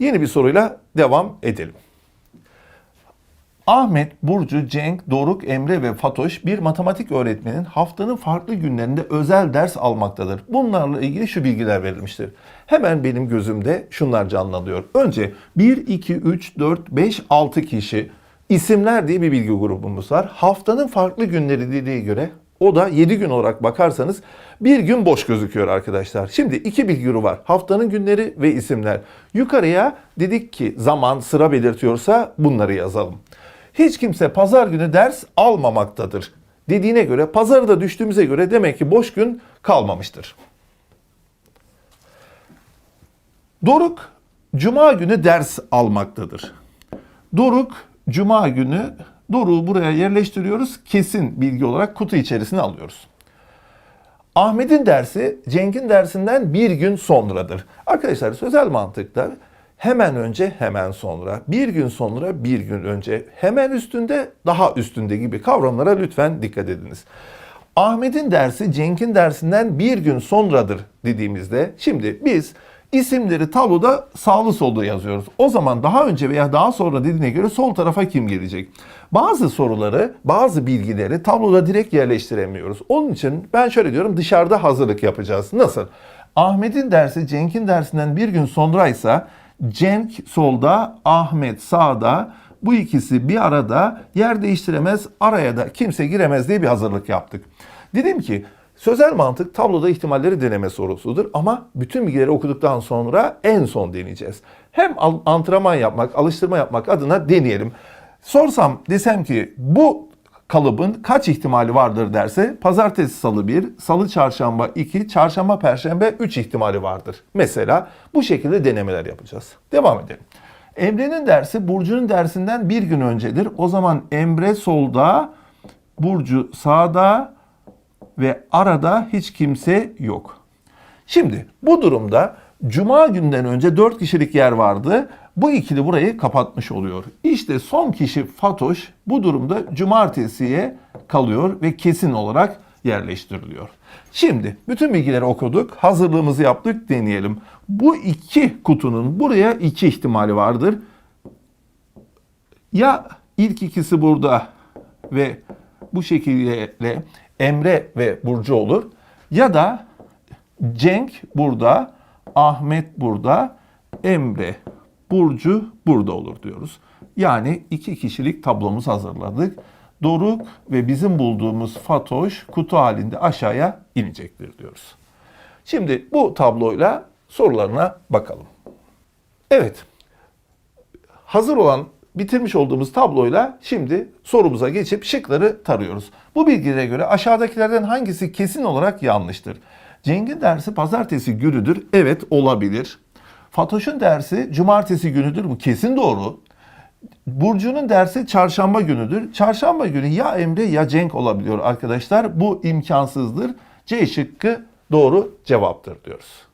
Yeni bir soruyla devam edelim. Ahmet, Burcu, Cenk, Doruk, Emre ve Fatoş bir matematik öğretmenin haftanın farklı günlerinde özel ders almaktadır. Bunlarla ilgili şu bilgiler verilmiştir. Hemen benim gözümde şunlar canlanıyor. Önce 1, 2, 3, 4, 5, 6 kişi isimler diye bir bilgi grubumuz var. Haftanın farklı günleri dediği göre o da 7 gün olarak bakarsanız bir gün boş gözüküyor arkadaşlar. Şimdi iki bilgi var. Haftanın günleri ve isimler. Yukarıya dedik ki zaman sıra belirtiyorsa bunları yazalım. Hiç kimse pazar günü ders almamaktadır dediğine göre pazarı da düştüğümüze göre demek ki boş gün kalmamıştır. Doruk cuma günü ders almaktadır. Doruk cuma günü Doruk'u buraya yerleştiriyoruz. Kesin bilgi olarak kutu içerisine alıyoruz. Ahmet'in dersi Cenk'in dersinden bir gün sonradır. Arkadaşlar sözel mantıkta hemen önce hemen sonra, bir gün sonra bir gün önce, hemen üstünde daha üstünde gibi kavramlara lütfen dikkat ediniz. Ahmet'in dersi Cenk'in dersinden bir gün sonradır dediğimizde şimdi biz isimleri tabloda sağlı solda yazıyoruz. O zaman daha önce veya daha sonra dediğine göre sol tarafa kim gelecek? Bazı soruları, bazı bilgileri tabloda direkt yerleştiremiyoruz. Onun için ben şöyle diyorum dışarıda hazırlık yapacağız. Nasıl? Ahmet'in dersi Cenk'in dersinden bir gün sonraysa Cenk solda, Ahmet sağda. Bu ikisi bir arada yer değiştiremez, araya da kimse giremez diye bir hazırlık yaptık. Dedim ki sözel mantık tabloda ihtimalleri deneme sorusudur ama bütün bilgileri okuduktan sonra en son deneyeceğiz. Hem antrenman yapmak, alıştırma yapmak adına deneyelim. Sorsam desem ki bu kalıbın kaç ihtimali vardır derse pazartesi salı 1, salı çarşamba 2, çarşamba perşembe 3 ihtimali vardır. Mesela bu şekilde denemeler yapacağız. Devam edelim. Emre'nin dersi Burcu'nun dersinden bir gün öncedir. O zaman Emre solda, Burcu sağda ve arada hiç kimse yok. Şimdi bu durumda Cuma günden önce 4 kişilik yer vardı. Bu ikili burayı kapatmış oluyor. İşte son kişi Fatoş bu durumda cumartesiye kalıyor ve kesin olarak yerleştiriliyor. Şimdi bütün bilgileri okuduk, hazırlığımızı yaptık, deneyelim. Bu iki kutunun buraya iki ihtimali vardır. Ya ilk ikisi burada ve bu şekilde Emre ve Burcu olur ya da Cenk burada, Ahmet burada, Emre, Burcu burada olur diyoruz. Yani iki kişilik tablomuzu hazırladık. Doruk ve bizim bulduğumuz Fatoş kutu halinde aşağıya inecektir diyoruz. Şimdi bu tabloyla sorularına bakalım. Evet, hazır olan bitirmiş olduğumuz tabloyla şimdi sorumuza geçip şıkları tarıyoruz. Bu bilgilere göre aşağıdakilerden hangisi kesin olarak yanlıştır? Cenk'in dersi pazartesi günüdür. Evet olabilir. Fatoş'un dersi cumartesi günüdür. Bu kesin doğru. Burcu'nun dersi çarşamba günüdür. Çarşamba günü ya Emre ya Cenk olabiliyor arkadaşlar. Bu imkansızdır. C şıkkı doğru cevaptır diyoruz.